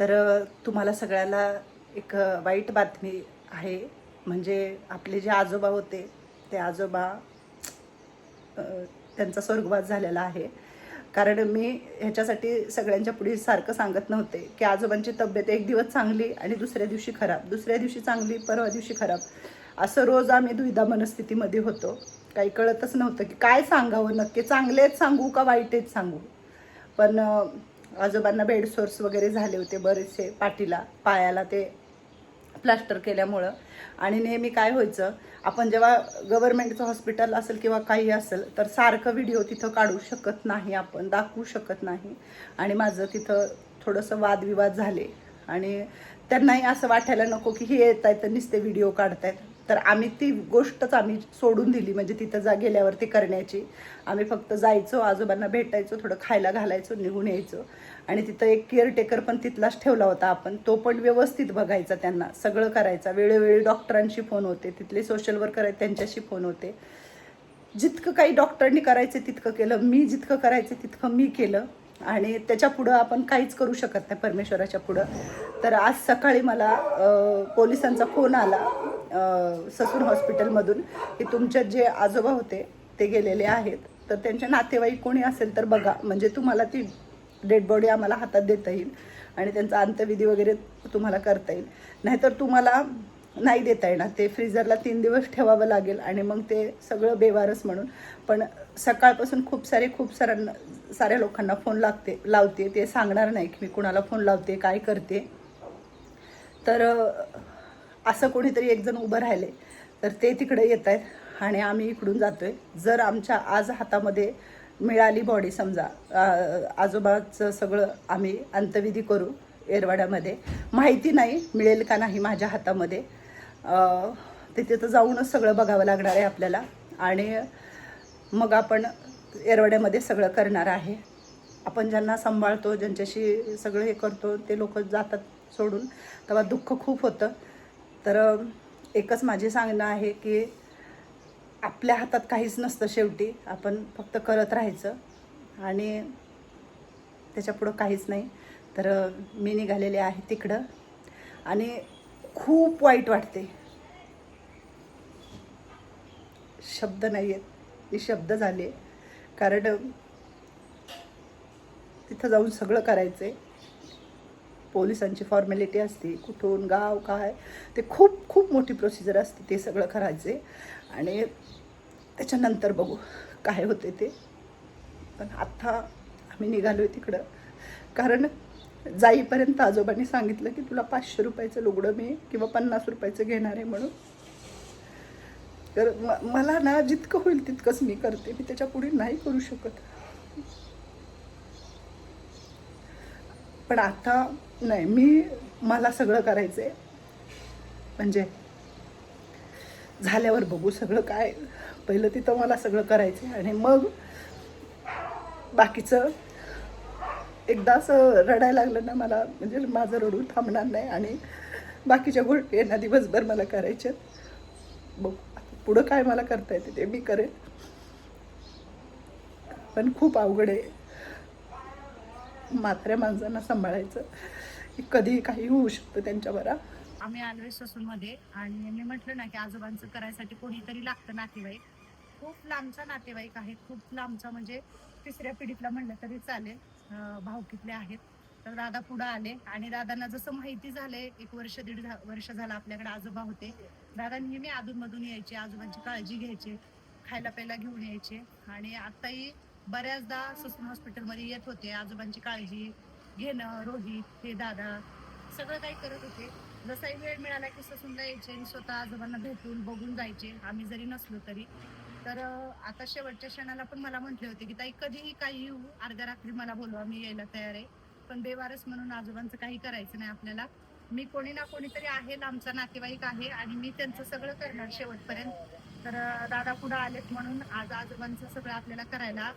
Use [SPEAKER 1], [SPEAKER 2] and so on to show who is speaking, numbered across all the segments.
[SPEAKER 1] तर तुम्हाला सगळ्याला एक वाईट बातमी आहे. म्हणजे आपले जे आजोबा होते ते आजोबा त्यांचा स्वर्गवास झालेला आहे. कारण मी ह्याच्यासाठी सगळ्यांच्या पुढे सारखं सांगत नव्हते की आजोबांची तब्येत एक दिवस चांगली आणि दुसऱ्या दिवशी खराब. दुसऱ्या दिवशी चांगली परवा दिवशी खराब. असं रोज आम्ही दुविधा मनस्थितीमध्ये होतो. काही कळतच नव्हतं की काय सांगावं. नक्की चांगलेच सांगू का वाईटच सांगू? पण आजोबांना बेड सोर्स वगैरे झाले होते बरेचसे पाठीला पायाला ते प्लास्टर केल्यामुळं. आणि नेहमी काय व्हायचं आपण जेव्हा गव्हर्नमेंटचं हॉस्पिटल असेल किंवा काही असेल तर सारखं व्हिडिओ तिथं काढू शकत नाही आपण दाखवू शकत नाही. आणि माझं तिथं थोडंसं वादविवाद झाले. आणि त्यांनाही असं वाटायला नको की हे येत आहेत तर नुसते व्हिडिओ काढतायत. तर आम्ही ती गोष्टच आम्ही सोडून दिली म्हणजे तिथं जा गेल्यावरती करण्याची. आम्ही फक्त जायचो आजोबांना भेटायचो थोडं खायला घालायचो निघून यायचो. आणि तिथं एक केअरटेकर पण तिथलाच ठेवला होता आपण. तो पण व्यवस्थित बघायचा त्यांना सगळं करायचा. वेळोवेळी डॉक्टरांशी फोन होते तिथले सोशल वर्कर आहेत त्यांच्याशी फोन होते. जितकं काही डॉक्टरांनी करायचं तितकं केलं मी जितकं करायचं तितकं मी केलं. आणि त्याच्या पुढं आपण काहीच करू शकत नाही परमेश्वराच्या पुढं. तर आज सकाळी मला पोलिसांचा फोन आला ससून हॉस्पिटलमधून की तुमचे जे आजोबा होते ते गेलेले आहेत. तर त्यांचे नातेवाईक कोणी असेल तर बघा. म्हणजे तुम्हाला ती डेड बॉडी आम्हाला हातात देता येईल आणि त्यांचा अंत्यविधी वगैरे तुम्हाला करता येईल. नाहीतर तुम्हाला नाही देता येणार. ते फ्रीजरला तीन दिवस ठेवावं लागेल आणि मग ते सगळं बेवारस म्हणून. पण सकाळपासून खूप सारे खूप साऱ्यांना साऱ्या लोकांना फोन लागते लावते ते सांगणार नाही की मी कुणाला फोन लावते काय करते. तर असं कोणीतरी एक जण उभं राहिले. तर ते तिकडे येत आहेत आणि आम्ही इकडून जातो आहे जर आमच्या आज हातामध्ये मिळाली बॉडी समजा आजोबाचं सगळं आम्ही अंत्यविधी करू एरवाड्यामध्ये माहिती नाही मिळेल का नाही माझ्या हातामध्ये. तिथे तर जाऊनच सगळं बघावं लागणार आहे आपल्याला. आणि मग आपण येरवड्यामध्ये सगळं करणार आहे. आपण ज्यांना सांभाळतो ज्यांच्याशी सगळं हे करतो ते लोक जातात सोडून. तेव्हा दुःख खूप होतं. तर एकच माझे सांगणं आहे की आपल्या हातात काहीच नसतं शेवटी. आपण फक्त करत राहायचं. आणि त्याच्यापुढं काहीच नाही. तर मी निघालेले आहे तिकडं. आणि खूप वाईट वाटते. शब्द नाही आहेत मी शब्द झाले. कारण तिथं जाऊन सगळं करायचं आहे पोलिसांची फॉर्मॅलिटी असते कुठून गाव काय ते खूप खूप मोठी प्रोसिजर असते ते सगळं करायचे आणि त्याच्यानंतर बघू काय होते ते. पण आत्ता आम्ही निघालो आहे तिकडं. कारण जाईपर्यंत आजोबांनी सांगितलं की तुला पाचशे रुपयाचं लुगडं मी किंवा पन्नास रुपयाचं घेणार आहे म्हणून. तर म मला ना जितकं होईल तितकंच मी करते. मी त्याच्या पुढे नाही करू शकत. पण आता नाही मी मला सगळं करायचं आहे म्हणजे झाल्यावर बघू सगळं काय. पहिलं तिथं मला सगळं करायचं आहे आणि मग बाकीचं एकदा असं रडायला लागलं ना मला म्हणजे माझं रडून थांबणार नाही आणि बाकीच्या गोष्टी यांना दिवसभर मला करायच्यात. बघू. पुढं काय मला करता येते ते मी करेन. पण खूप अवघड आहे. म्हाताऱ्या माणसांना सांभाळायचं. की कधी काही होऊ शकतं त्यांच्यावर
[SPEAKER 2] आम्ही आलोय ससूनमध्ये आणि मी म्हटलं ना की आजोबांचं करायसाठी कोणीतरी लागतं नातेवाईक. खूप लांबचा नातेवाईक आहे. खूप लांबचा म्हणजे तिसऱ्या पिढीतला म्हणलं तरी चालेल. भावकीतले आहेत. तर दादा पुढं आले आणि दादांना जसं माहिती झालंय एक वर्ष दीड वर्ष झालं आपल्याकडे आजोबा होते. दादा नेहमी अधूनमधून यायचे आजोबांची काळजी घ्यायचे खायला प्यायला घेऊन यायचे. आणि आताही बऱ्याचदा ससून हॉस्पिटलमध्ये येत होते आजोबांची काळजी घेणं रोहित हे दादा सगळं काही करत होते. जसाही वेळ मिळाला की ससूनला यायचे आणि स्वतः आजोबांना भेटून बघून जायचे आम्ही जरी नसलो तरी. तर आता शेवटच्या क्षणाला पण मला म्हटले होते की ताई कधीही काही येऊ अर्ध्या रात्री मला बोलवा मी यायला तयार आहे. पण बेवारस म्हणून आजोबांचं काही करायचं नाही आपल्याला. मी कोणी ना कोणीतरी आहे आमचा नातेवाईक आहे आणि मी त्यांचं सगळं करणार शेवटपर्यंत. तर दादा पुढे आलेत म्हणून आज आजोबांचं सगळं आपल्याला करायला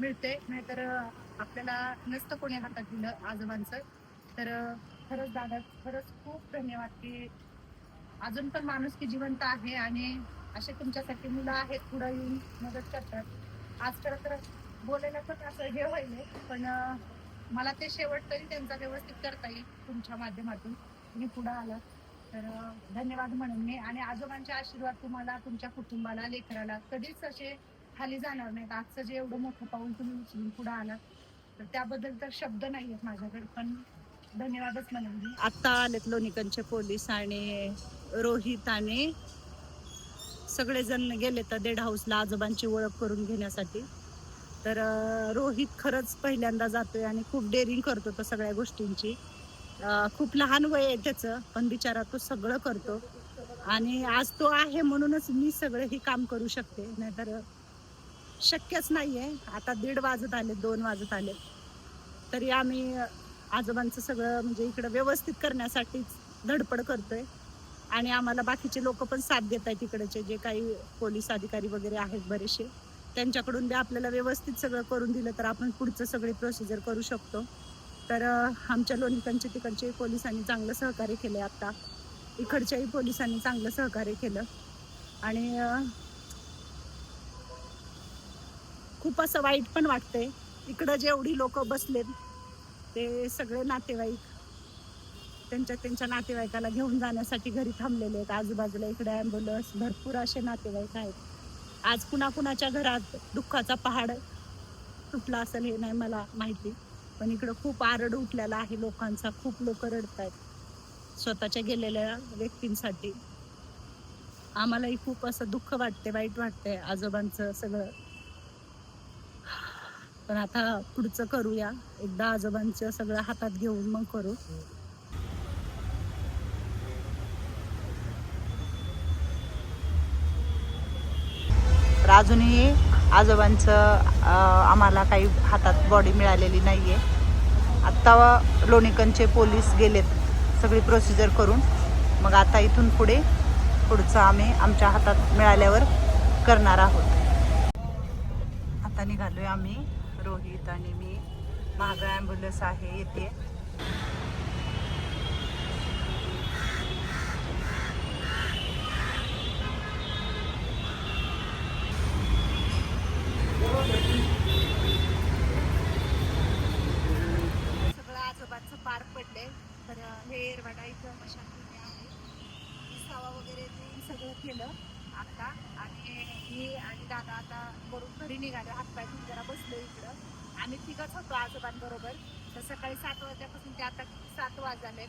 [SPEAKER 2] मिळते नाहीतर आपल्याला नसतं कोणी हातात दिलं आजोबांचं. तर खरंच दादा खरंच खूप धन्यवाद की अजून पण माणूस की जिवंत आहे आणि असे तुमच्यासाठी मुलं आहेत पुढे येऊन मदत करतात. आज खरं तर बोलायला पण असं हे व्हायले पण मला ते शेवट तरी त्यांचा व्यवस्थित करता येईल तुमच्या माध्यमातून. तुम्ही पुढे आलं. तर धन्यवाद म्हणून मी आणि आजोबांचे आशीर्वाद तुम्हाला तुमच्या कुटुंबाला लेकराला कधीच असे खाली जाणार नाहीत. आजचं जे एवढं मोठं पाऊल तुम्ही उचलून पुढे आलात तर त्याबद्दल तर शब्द नाही आहेत माझ्याकडे पण धन्यवादच म्हणून मी.
[SPEAKER 1] आत्ता आलेत लोणीकंचे पोलीस आणि रोहित आणि सगळेजण गेले तर डेड हाऊसला आजोबांची ओळख करून घेण्यासाठी. तर अं, रोहित खरंच पहिल्यांदा जातोय आणि खूप डेअरिंग करतो तो सगळ्या गोष्टींची. खूप लहान वय आहे त्याचं पण बिचारा तो सगळं करतो. आणि आज तो आहे म्हणूनच मी सगळं हे काम करू शकते. नाहीतर शक्यच नाही आहे आता दीड वाजत आले दोन वाजत आले. तरी आम्ही आजोबांचं सगळं म्हणजे इकडं व्यवस्थित करण्यासाठीच धडपड करतोय. आणि आम्हाला बाकीचे लोक पण साथ देत आहेत इकडचे जे काही पोलीस अधिकारी वगैरे आहेत बरेचसे. त्यांच्याकडून बी आपल्याला व्यवस्थित सगळं करून दिलं तर आपण पुढचं सगळी प्रोसिजर करू शकतो. तर आमच्या लोणीकंचे तिकडचे पोलिसांनी चांगलं सहकार्य केलं आता. इकडच्याही पोलिसांनी चांगलं सहकार्य केलं. आणि खूप असं वाईट पण वाटतंय. इकडं जेवढी लोक बसलेत ते सगळे नातेवाईक त्यांच्या त्यांच्या नातेवाईकाला घेऊन जाण्यासाठी घरी थांबलेले आहेत. आजूबाजूला इकडे ॲम्ब्युलन्स भरपूर असे नातेवाईक आहेत. आज कुणाकुणाच्या घरात दुःखाचा पहाड तुटला असेल हे नाही मला माहिती. पण इकडं खूप आरड उठलेला आहे लोकांचा. खूप लोक रडत आहेत स्वतःच्या गेलेल्या व्यक्तींसाठी. आम्हालाही खूप असं दुःख वाटते वाईट वाटते आजोबांचं सगळं. पण आता पुढचं करूया. एकदा आजोबांचं सगळं हातात घेऊन मग करू. तर अजूनही आजोबांचं आम्हाला काही हातात बॉडी मिळालेली नाही आहे आत्ता लोणीकंचे पोलीस गेलेत सगळी प्रोसिजर करून. मग आता इथून पुढे पुढचं आम्ही आमच्या हातात मिळाल्यावर करणार आहोत. आता निघालोय आम्ही रोहित आणि मी. महाग ॲम्ब्युलन्स आहे येते
[SPEAKER 2] सगळं आजोबांचं पार पडले हे एरवाडा इथं मशागती आहे विसावा वगैरे ते सगळं केलं आता. आणि मी आणि दादा आता वरून घरी निघाले. हातपाय धुवून जरा बसलो इकडं. आम्ही तिघच होतो आजोबांबरोबर. तर सकाळी सात वाजल्यापासून ते आता सात वाजले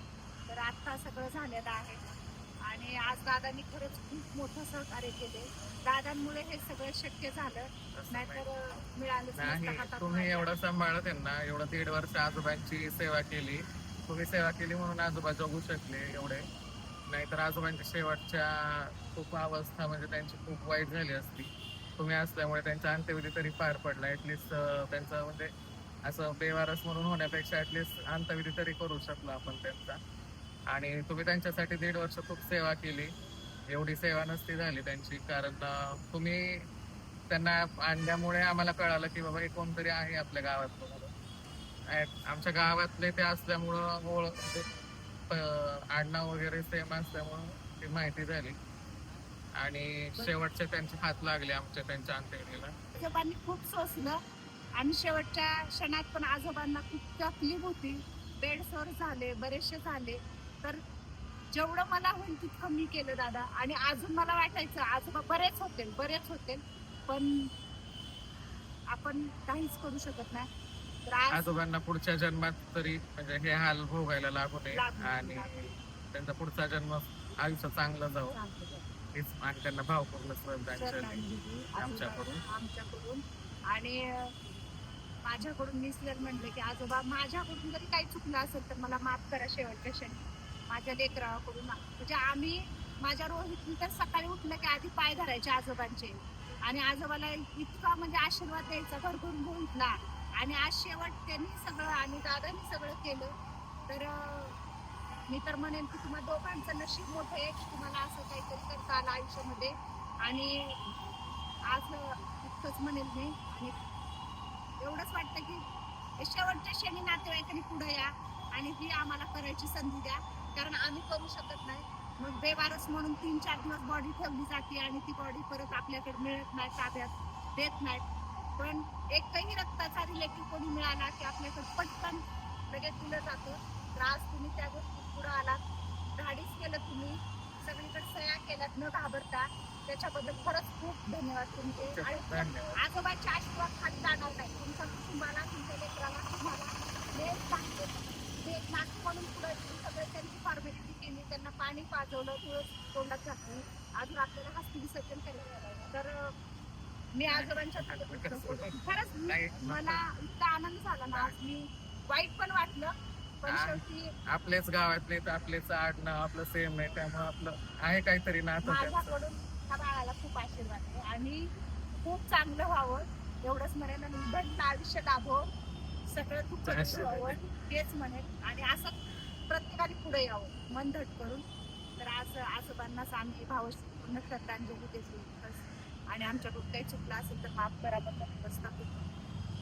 [SPEAKER 2] तर आता सगळं झालेलं आहे. आणि आज दादांनी खरंच खूप मोठं सहकार्य केले. दादांमुळे हे सगळं शक्य झालं. नाहीतर हातात
[SPEAKER 3] तुम्ही. एवढं सांभाळलं त्यांना एवढं दीड वर्ष आजोबांची सेवा केली. तुम्ही सेवा केली म्हणून आजोबा जगू शकले एवढे. नाहीतर आजोबांच्या शेवटच्या खूप अवस्था म्हणजे त्यांची खूप वाईट झाली असती. तुम्ही असल्यामुळे त्यांचा अंत्यविधी तरी पार पडला. ॲटलिस्ट त्यांचं म्हणजे असं बेवारस म्हणून होण्यापेक्षा ॲटलिस्ट अंत्यविधी तरी करू शकलो आपण त्यांचा. आणि तुम्ही त्यांच्यासाठी दीड वर्ष खूप सेवा केली. एवढी सेवा नसती झाली त्यांची. कारण तुम्ही त्यांना आणल्यामुळे आम्हाला कळालं की बाबा हे कोणतरी आहे आपल्या गावात. म्हणून. आमच्या गावातले ते असल्यामुळं ओळ म्हणजे, आडनाव वगैरे सेम असल्यामुळं ती माहिती झाली. आणि शेवटचे त्यांचे हात लागले आमच्या त्यांच्या अंत्यक्रियेला
[SPEAKER 2] आजोबांनी खूप सोसलं. आणि शेवटच्या क्षणात पण आजोबांना खूप तकलीफ होती. बेडसोर झाले बरेचसे झाले. तर जेवढं मला होईल तितकं मी केलं दादा. आणि अजून मला वाटायचं आजोबा बरेच होते बरेच होते. पण आपण काहीच करू शकत नाही.
[SPEAKER 3] आजोबांना पुढच्या जन्मात तरी म्हणजे हे हाल भोगायला लागू नये आणि. त्यांचा पुढचा जन्म आयुष्य चांगलं जावं.
[SPEAKER 2] चालतं.
[SPEAKER 3] हीच आणि त्यांना भावपूर्ण श्रद्धांजली आमच्याकडून.
[SPEAKER 2] आमच्याकडून. आणि माझ्याकडून मी जर म्हणले की आजोबा माझ्याकडून जरी काही चुकलं असेल तर मला माफ करा शेवटच्या क्षणी माझ्या लेकराकडून म्हणजे आम्ही माझ्या रोहित तर सकाळी उठलं की आधी पाय धरायचे आजोबांचे. आणि आजोबाला इतका म्हणजे आशीर्वाद द्यायचा भरभरून उठला आणि आज शेवट त्यांनी सगळं आणि दादांनी सगळं केलं. तर मी तर म्हणेन की तुम्हाला दोघांचं नशीब मोठं आहे की तुम्हाला असं काहीतरी करता आलं आयुष्यामध्ये. आणि आज इतकंच म्हणेल मी. आणि एवढंच वाटतं की शेवटच्या क्षणी नातेवाईकांनी पुढे या आणि ही आम्हाला करायची संधी द्या. कारण आम्ही करू शकत नाही. मग बेवारस म्हणून तीन चार दिवस बॉडी ठेवली जाते आणि ती बॉडी परत आपल्याकडे मिळत नाही ताब्यात देत नाहीत पण एकही रक्ताचा रिलेटिव्ह कोणी मिळाला की आपल्याकडे पटकन लगेच दिलं जातं. तर आज तुम्ही त्या गोष्टी पुढे आलात. धाडीच केलं तुम्ही. सगळीकडे सह्या केल्यात. न घाबरता. त्याच्याबद्दल खरंच खूप धन्यवाद तुमचे. आणि. आजोबाच्या आशीर्वाद खाली जाणार नाही. तुमच्या कुटुंबाला तुमच्या लेकराला तुम्हाला. हे सांगते मी एक नातू म्हणून पुढे सगळं त्यांची फॉर्मॅलिटी केली. त्यांना पाणी पाजवलं तुळस तोंडात घातली. अजून आपल्याला हस्ती विसर्जन केलं तर मी आजोबांच्या खरंच मी-
[SPEAKER 3] नाही,
[SPEAKER 2] मला इतका आनंद झाला ना आज मी वाईट पण वाटलं पण
[SPEAKER 3] हा.
[SPEAKER 2] शेवटी
[SPEAKER 3] आपलेच गावातले तर आपलेच आडनाव आपलं सेम आहे त्यामुळे आपलं आहे काहीतरी नातं त्यांचं
[SPEAKER 2] माझ्याकडून ह्या बाळाला खूप आशीर्वाद आहे आणि खूप चांगलं व्हावं एवढंच म्हणेन आणि उभं आयुष्य लाभो सगळं खूप
[SPEAKER 3] आशीर्वाद.
[SPEAKER 2] व्हावं तेच म्हणेन आणि असं प्रत्येकाने पुढे यावं मन धट करून तर आज आजोबांनाच आम्ही भावपूर्ण श्रद्धांजली देतो. आणि आमच्याकडून काही चुकलं असेल तर माफ करा पण प्रस्ताव